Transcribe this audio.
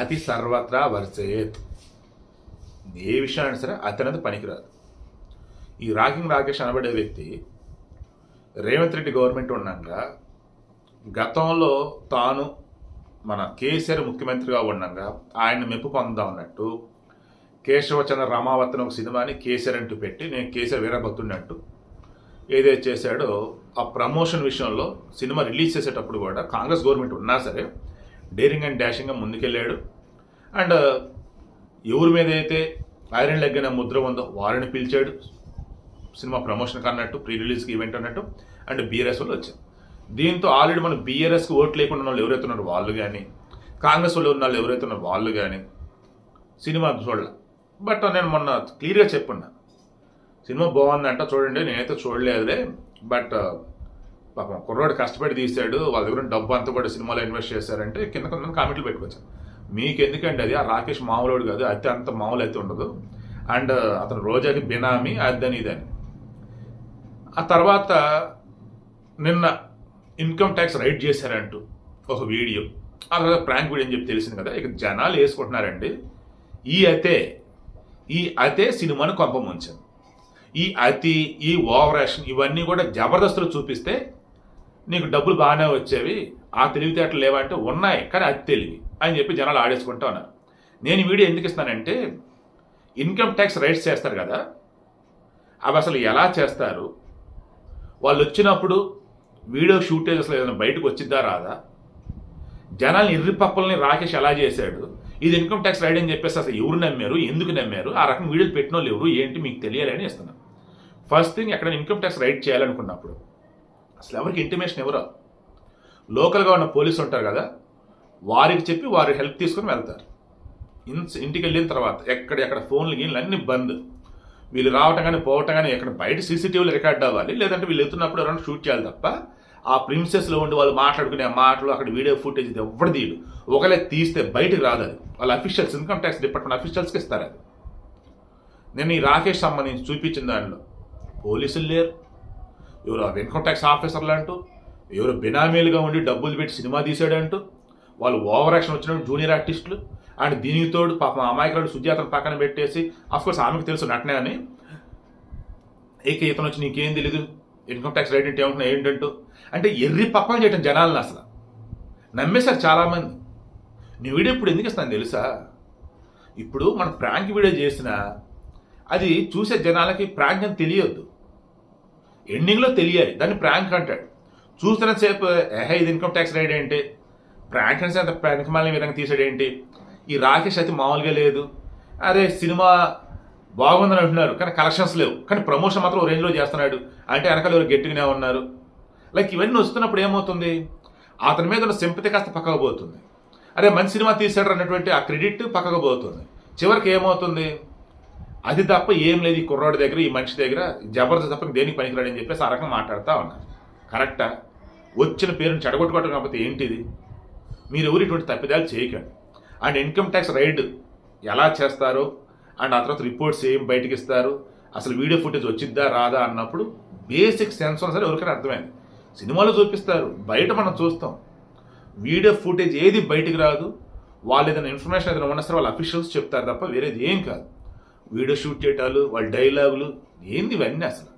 అతి సర్వత్రా వర్జయేత్. ఏ విషయాన్ని సరే అతనది పనికిరాదు. ఈ రాకింగ్ రాకేష్ అనబడే వ్యక్తి రేవంత్ రెడ్డి గవర్నమెంట్ ఉండగా గతంలో తాను మన కేసీఆర్ ముఖ్యమంత్రిగా ఉండగా ఆయన మెప్పు పొందుదాం అన్నట్టు కేశవచంద్ర రామావతన్ ఒక సినిమాని కేసీఆర్ అంటూ పెట్టి నేను కేసీఆర్ వీరభక్తుడినట్టు ఏదైతే చేశాడో ఆ ప్రమోషన్ విషయంలో సినిమా రిలీజ్ చేసేటప్పుడు కూడా కాంగ్రెస్ గవర్నమెంట్ ఉన్నా సరే డేరింగ్ అండ్ డాషింగ్గా ముందుకెళ్ళాడు. అండ్ uh, ఎవరి మీద అయితే ఐరన్ లెగ్గిన ముద్ర ఉందో వారిని పిలిచాడు. సినిమా ప్రమోషన్కి అన్నట్టు ప్రీ రిలీజ్కి ఈవెంట్ అన్నట్టు అండ్ బీఆర్ఎస్ వాళ్ళు వచ్చారు. దీంతో ఆల్రెడీ మనం బీఆర్ఎస్కి ఓట్లు లేకుండా వాళ్ళు ఎవరైతే ఉన్నారో వాళ్ళు కానీ కాంగ్రెస్ వాళ్ళు ఉన్న వాళ్ళు ఎవరైతే ఉన్నారో వాళ్ళు కానీ సినిమా చూడాల. బట్ నేను మొన్న క్లియర్గా చెప్పున్నా సినిమా బాగుందంట చూడండి నేనైతే చూడలేదులే. బట్ uh, పాపం కుర్రోడు కష్టపడి తీశాడు వాళ్ళ దగ్గర డబ్బు అంతా కూడా సినిమాలో ఇన్వెస్ట్ చేశారంటే కింద కొంత కామెంట్లు పెట్టుకోవచ్చు. మీకు ఎందుకండి అది? ఆ రాకేష్ మామూలుడు కాదు అయితే అంత మామూలు అయితే ఉండదు. అండ్ అతను రోజాకి బినామీ అదని ఇదని. ఆ తర్వాత నిన్న ఇన్కమ్ ట్యాక్స్ రైడ్ చేశారంటూ ఒక వీడియో. ఆ తర్వాత ప్రాంక్ వీడియో అని చెప్పి తెలిసింది కదా ఇక జనాలు వేసుకుంటున్నారండి. ఈ అతే ఈ అతే సినిమాను కొంప ముంచింది ఈ అతి ఈ ఓవర్ ఇవన్నీ కూడా జబర్దస్తులు చూపిస్తే నీకు డబ్బులు బాగానే వచ్చేవి ఆ తెలివితేటలు లేవంటే ఉన్నాయి కానీ అది తెలివి అని చెప్పి జనాలు ఆడేసుకుంటా ఉన్నారు. నేను వీడియో ఎందుకు ఇస్తానంటే ఇన్కమ్ ట్యాక్స్ రైట్స్ చేస్తారు కదా అవి అసలు ఎలా చేస్తారు? వాళ్ళు వచ్చినప్పుడు వీడియో షూటేజ్ అసలు ఏదైనా బయటకు వచ్చిద్దా రాదా? జనాల్ని ఇర్రిపప్పల్ని రాకేష్ ఎలా చేశాడు? ఇది ఇన్కమ్ ట్యాక్స్ రైడ్ అని చెప్పేసి అసలు ఎవరు నమ్మారు? ఎందుకు నమ్మారు? ఆ రకం వీడియోలు పెట్టిన వాళ్ళు ఎవరు? ఏంటి? మీకు తెలియాలని ఇస్తున్నాను. ఫస్ట్ థింగ్ ఎక్కడ ఇన్కమ్ ట్యాక్స్ రైడ్ చేయాలనుకున్నప్పుడు అసలు ఎవరికి ఇంటిమేషన్ ఎవరో లోకల్గా ఉన్న పోలీసులు ఉంటారు కదా వారికి చెప్పి వారి హెల్ప్ తీసుకొని వెళ్తారు. ఇన్ ఇంటికి వెళ్ళిన తర్వాత ఎక్కడెక్కడ ఫోన్లు గీన్లు అన్ని బంద్. వీళ్ళు రావటం కానీ పోవటం కానీ ఎక్కడ బయట సీసీటీవీలు రికార్డ్ అవ్వాలి. లేదంటే వీళ్ళు వెళ్తున్నప్పుడు ఎవరైనా షూట్ చేయాలి తప్ప ఆ ప్రిన్సెస్లో ఉండి వాళ్ళు మాట్లాడుకునే మాటలు అక్కడ వీడియో ఫుటేజ్ ఇది ఎవరు తీయడు ఒకలే తీస్తే బయటకు రాదు అది. వాళ్ళ అఫీషియల్స్ ఇన్కమ్ ట్యాక్స్ డిపార్ట్మెంట్ అఫీషియల్స్కి ఇస్తారు అది. నేను ఈ రాకేష్ సంబంధించి చూపించిన దానిలో పోలీసులు లేరు. ఎవరు ఆ ఇన్కమ్ ట్యాక్స్ ఆఫీసర్లు అంటూ ఎవరు బినామీలుగా ఉండి డబ్బులు పెట్టి సినిమా తీసాడంటూ వాళ్ళు ఓవర్ యాక్షన్ వచ్చినప్పుడు జూనియర్ ఆర్టిస్టులు అండ్ దీనికి తోడు పాపం అమాయకుడు సుజాతను పక్కన పెట్టేసి అఫ్కోర్స్ ఆమెకు తెలుసు నటనే అని. ఏక ఇతను వచ్చి నీకేం తెలీదు? ఇన్కమ్ ట్యాక్స్ రేట్ అంటే ఏమంటున్నా ఏంటంటూ? అంటే ఎర్రి పక్కన చేయటం జనాలను అసలు. నమ్మేశారు చాలామంది. నీ వీడియో ఇప్పుడు ఎందుకు ఇస్తాను తెలుసా? ఇప్పుడు మనం ప్రాంక్ వీడియో చేసినా అది చూసే జనాలకి ప్రాంక్ అని తెలియొద్దు. ఎండింగ్లో తెలియాలి. దాన్ని ప్రాంక్ అంటాడు. చూస్తున్నసేపు ఏహే ఇది ఇన్కమ్ ట్యాక్స్ రైడ్ ఏంటి? ప్రాంక్ అంటే అంత ప్రాంక్ విధంగా తీసాడు ఏంటి? ఈ రాకేష్ అయితే మామూలుగా లేదు. అరే సినిమా బాగుందని అంటున్నారు కానీ కలెక్షన్స్ లేవు. కానీ ప్రమోషన్ మాత్రం ఓ రేంజ్లో చేస్తున్నాడు. అంటే వెనకాల ఎవరు గట్టిగానే ఉన్నారు. లైక్ ఇవన్నీ వస్తున్నప్పుడు ఏమవుతుంది? అతని మీద ఉన్న సింపతి కాస్త పక్కకు పోతుంది. అరే మంచి సినిమా తీసాడు అన్నటువంటి ఆ క్రెడిట్ పక్కకు పోతుంది. చివరికి ఏమవుతుంది? అది తప్ప ఏం లేదు ఈ కుర్రాడి దగ్గర ఈ మనిషి దగ్గర. జబర్దస్త్ తప్ప దేనికి పనికిరాడు అని చెప్పేసి ఆ రకంగా మాట్లాడుతూ ఉన్నారు. కరెక్టా? వచ్చిన పేరుని చెడగొట్టుకోవటం కాకపోతే ఏంటిది? మీరు ఎవరు ఇటువంటి తప్పిదాలు చేయకండి. అండ్ ఇన్కమ్ ట్యాక్స్ రైడ్ ఎలా చేస్తారు అండ్ ఆ తర్వాత రిపోర్ట్స్ ఏం బయటకి ఇస్తారు? అసలు వీడియో ఫుటేజ్ వచ్చిద్దా రాదా అన్నప్పుడు బేసిక్ సెన్స్ ఉన్నా సరే ఎవరికైనా అర్థమైంది. సినిమాలో చూపిస్తారు బయట మనం చూస్తాం. వీడియో ఫుటేజ్ ఏది బయటికి రాదు? వాళ్ళు ఏదైనా ఇన్ఫర్మేషన్ ఏదైనా ఉన్నా సరే వాళ్ళ అఫీషియల్స్ చెప్తారు తప్ప వేరేది ఏం కాదు. వీడియో షూట్ చేయటాలు వాళ్ళ డైలాగులు ఏంది ఇవన్నీ అసలు?